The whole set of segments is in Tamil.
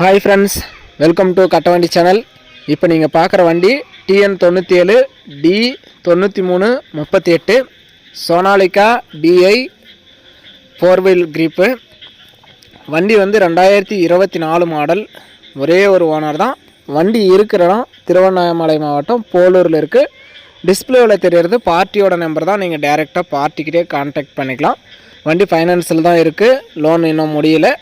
ஹாய் ஃப்ரெண்ட்ஸ் வெல்கம் டு கட்ட வண்டி சேனல் இப்போ நீங்கள் பார்க்குற வண்டி டிஎன் தொண்ணூற்றி ஏழு டி தொண்ணூற்றி மூணு முப்பத்தி எட்டு Sonalika DI four wheel grip வண்டி வந்து ரெண்டாயிரத்தி இருபத்தி நாலு மாடல் ஒரே ஒரு ஓனர் தான். வண்டி இருக்கிற இடம் திருவண்ணாமலை மாவட்டம் போலூரில் இருக்குது டிஸ்பிளேவில் தெரியறது பார்ட்டியோட நம்பர் தான். நீங்கள் டைரெக்டாக பார்ட்டிக்கிட்டே கான்டாக்ட் பண்ணிக்கலாம். வண்டி ஃபைனான்ஸில் தான் இருக்குது லோன் இன்னும் முடியலை.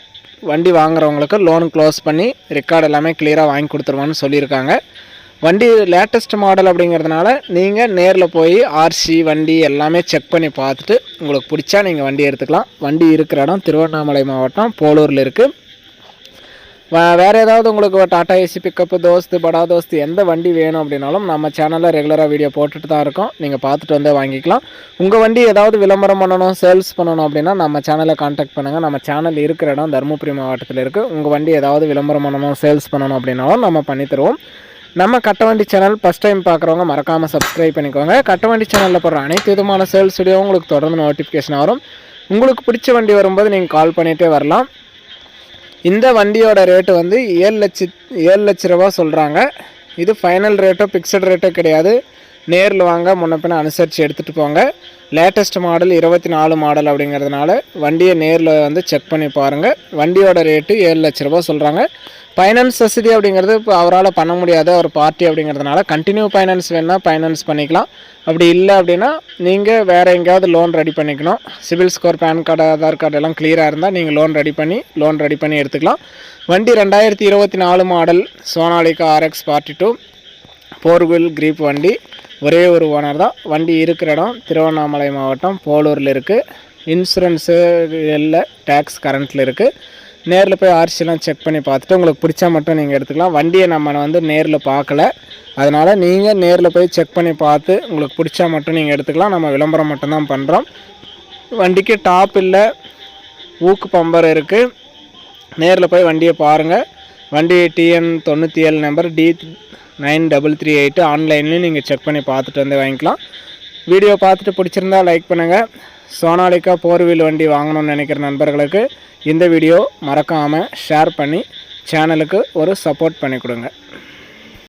வண்டி வாங்குறவங்களுக்கு லோன் க்ளோஸ் பண்ணி ரெக்கார்டு எல்லாமே கிளியராக வாங்கி கொடுத்துருவான்னு சொல்லியிருக்காங்க. வண்டி லேட்டஸ்ட் மாடல் அப்படிங்கிறதுனால நீங்கள் நேரில் போய் ஆர்சி வண்டி எல்லாமே செக் பண்ணி பார்த்துட்டு உங்களுக்கு பிடிச்சா நீங்கள் வண்டி எடுத்துக்கலாம். வண்டி இருக்கிற இடம் திருவண்ணாமலை மாவட்டம் போலூரில் இருக்குது வேறு ஏதாவது உங்களுக்கு டாடா ஏசி பிக்கப்பு தோஸ்து படா தோஸ்து எந்த வண்டி வேணும் அப்படின்னாலும் நம்ம சேனலில் ரெகுலராக வீடியோ போட்டுட்டு தான் இருக்கோம். நீங்கள் பார்த்துட்டு வந்தே வாங்கிக்கலாம். உங்கள் வண்டி ஏதாவது விளம்பரம் பண்ணணும் சேல்ஸ் பண்ணணும் அப்படின்னா நம்ம சேனலை காண்டாக்ட் பண்ணுங்கள் நம்ம சேனல் இருக்கிற இடம் தருமபுரி மாவட்டத்தில் இருக்குது உங்கள் வண்டி ஏதாவது விளம்பரம் பண்ணணும் சேல்ஸ் பண்ணணும் அப்படின்னாலும் நம்ம பண்ணித்தருவோம் நம்ம நம்ம கட்டவண்டி சேனல் ஃபஸ்ட் டைம் பார்க்குறவங்க மறக்காமல் சப்ஸ்கிரைப் பண்ணிக்கோங்க. கட்டவண்டி சேனலில் போடுற அனைத்து விதமான சேல்ஸ் வீடியோ உங்களுக்கு தொடர்ந்து நோட்டிஃபிகேஷன் வரும். உங்களுக்கு பிடிச்ச வண்டி வரும்போது நீங்கள் கால் பண்ணிகிட்டே வரலாம். இந்த வண்டியோட ரேட்டு வந்து ஏழு லட்ச ஏழு லட்ச ரூபா சொல்கிறாங்க இது ஃபைனல் ரேட்டோ ஃபிக்ஸட் ரேட்டோ கிடையாது. நேரில் வாங்க முன்ன அனுசரித்து எடுத்துகிட்டு போங்க. லேட்டஸ்ட் மாடல் இருபத்தி நாலு மாடல் அப்படிங்கிறதுனால வண்டியை நேரில் வந்து செக் பண்ணி பாருங்கள் வண்டியோட ரேட்டு ஏழு லட்ச ரூபா சொல்கிறாங்க ஃபைனான்ஸ் வசதி அப்படிங்கிறது இப்போ அவரால் பண்ண முடியாத ஒரு பார்ட்டி அப்படிங்கிறதுனால கண்டினியூ ஃபைனான்ஸ் வேணால் ஃபைனான்ஸ் பண்ணிக்கலாம். அப்படி இல்லை அப்படின்னா நீங்கள் வேறு எங்கேயாவது லோன் ரெடி பண்ணிக்கணும். Civil score PAN card Aadhaar card எல்லாம் கிளியராக இருந்தால் நீங்கள் லோன் ரெடி பண்ணி லோன் ரெடி பண்ணி எடுத்துக்கலாம். வண்டி ரெண்டாயிரத்தி இருபத்தி நாலு model Sonalika RX forty two four wheel grip வண்டி. ஒரே ஒரு ஓனர் தான். வண்டி இருக்கிற இடம் திருவண்ணாமலை மாவட்டம் போலூரில் இருக்குது இன்சூரன்ஸு இல்லை டேக்ஸ் கரண்ட்டில் இருக்குது நேரில் போய் ஆர்சிலாம் செக் பண்ணி பார்த்துட்டு உங்களுக்கு பிடிச்சா மட்டும் நீங்கள் எடுத்துக்கலாம். வண்டியை நம்ம வந்து நேரில் பார்க்கல. அதனால் நீங்கள் நேரில் போய் செக் பண்ணி பார்த்து உங்களுக்கு பிடிச்சா மட்டும் நீங்கள் எடுத்துக்கலாம். நம்ம விளம்பரம் மட்டும்தான் பண்ணுறோம் வண்டிக்கு டாப் இல்லை ஊக்கு பம்பர் இருக்குது நேரில் போய் வண்டியை பாருங்கள் வண்டி டிஎன் தொண்ணூற்றி ஏழு number D nine double three eight ஆன்லைன்லேயும் நீங்கள் செக் பண்ணி பார்த்துட்டு வந்து வாங்கிக்கலாம். வீடியோ பார்த்துட்டு பிடிச்சிருந்தா லைக் பண்ணுங்கள் சோனாலிக்கா ஃபோர் வீல் வண்டி வாங்கணும்னு நினைக்கிற நண்பர்களுக்கு இந்த வீடியோ மறக்காமல் ஷேர் பண்ணி சேனலுக்கு ஒரு சப்போர்ட் பண்ணி கொடுங்க.